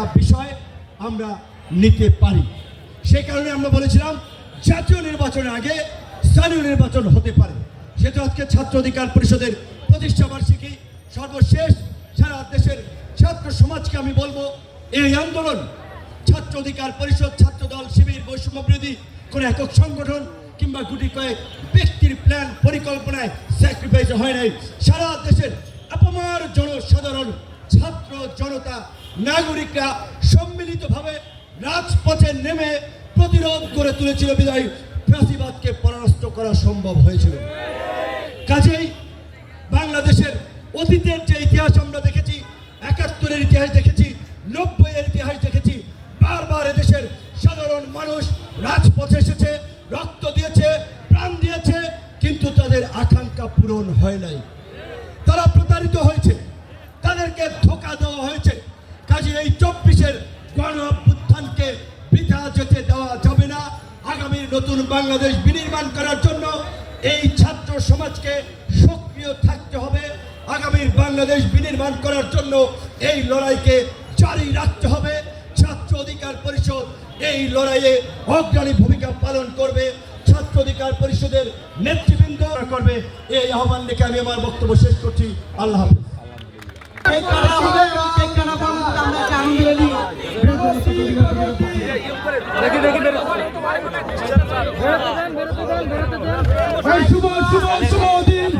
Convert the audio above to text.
একটা বিষয় আমরা নিতে পারি। সেই কারণে আমরা বলেছিলাম, জাতীয় নির্বাচনের আগে স্থানীয় নির্বাচন হতে পারে। সেটা আজকে ছাত্র অধিকার পরিষদের প্রতিষ্ঠা বার্ষিকী। সর্বশেষ সারা দেশের ছাত্র সমাজকে আমি বলব, এই আন্দোলন ছাত্র অধিকার পরিষদ, ছাত্র দল, শিবির, বৈষম্য বিরোধী কোনো একক সংগঠন কিংবা গুটি কয়েক ব্যক্তির প্ল্যান পরিকল্পনায় স্যাক্রিফাইস হয় নাই। সারা দেশের অপমার জনসাধারণ ছাত্র জনতা, নাগরিকরা সম্মিলিতভাবে রাজপথে নেমে প্রতিরোধ করে তুলেছিল বিদায় ফ্যাসিবাদকে পরাস্ত করা সম্ভব হয়েছিল। কাজেই বাংলাদেশের অতীতের যে ইতিহাস আমরা দেখেছি, একাত্তরের ইতিহাস দেখেছি, নব্বইয়ের ইতিহাস দেখেছি, বারবার এদেশের সাধারণ মানুষ রাজপথে এসেছে, রক্ত দিয়েছে, প্রাণ দিয়েছে, কিন্তু তাদের আকাঙ্ক্ষা পূরণ হয় নাই। তারা প্রতারিত হয়েছে। তাদেরকে ধোকা দেওয়া হয়েছে। কাজে এই চব্বিশের গণ অভ্যুত্থানকে বৃথা যেতে দেওয়া যাবে না। আগামীর নতুন বাংলাদেশ বিনির্মাণ করার জন্য এই ছাত্র সমাজকে সক্রিয় থাকতে হবে। আগামীর বাংলাদেশ বিনির্মাণ করার জন্য এই লড়াইকে জারি রাখতে হবে। ছাত্র অধিকার পরিষদ এই লড়াইয়ে অগ্রণী ভূমিকা পালন করবে। ছাত্র অধিকার পরিষদের নেতৃবৃন্দ করবে। এই আহ্বান রেখে আমি আমার বক্তব্য শেষ করছি। আল্লাহ হাফিজ। শুভ শুভ শুভ দিন।